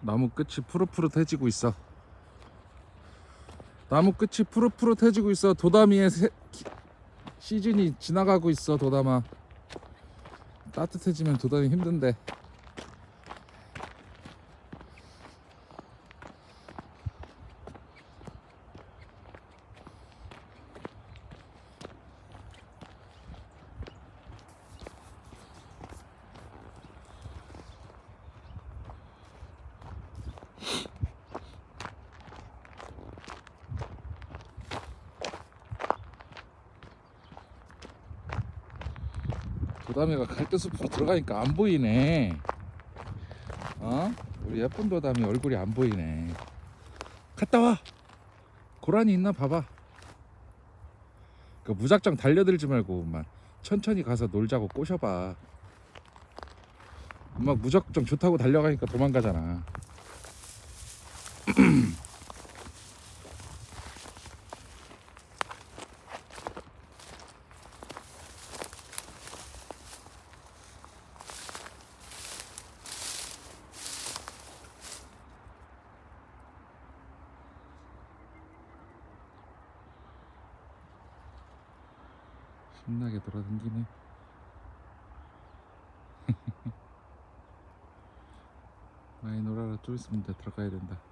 나무 끝이 푸릇푸릇해지고 있어. 나무 끝이 푸릇푸릇해지고 있어. 도다미의 새- 기- 시즌이 지나가고 있어. 도담아. 따뜻해지면 도담이 힘든데. 도담이가 갈대숲으로 들어가니까 안 보이네. 어? 우리 예쁜 도담이 얼굴이 안 보이네. 갔다 와. 고라니 있나 봐봐. 그 무작정 달려들지 말고 만 천천히 가서 놀자고 꼬셔봐. 막 무작정 좋다고 달려가니까 도망가잖아. 신나게 돌아다니네. 많이 놀아라. 좀 있으면 들어가야 된다.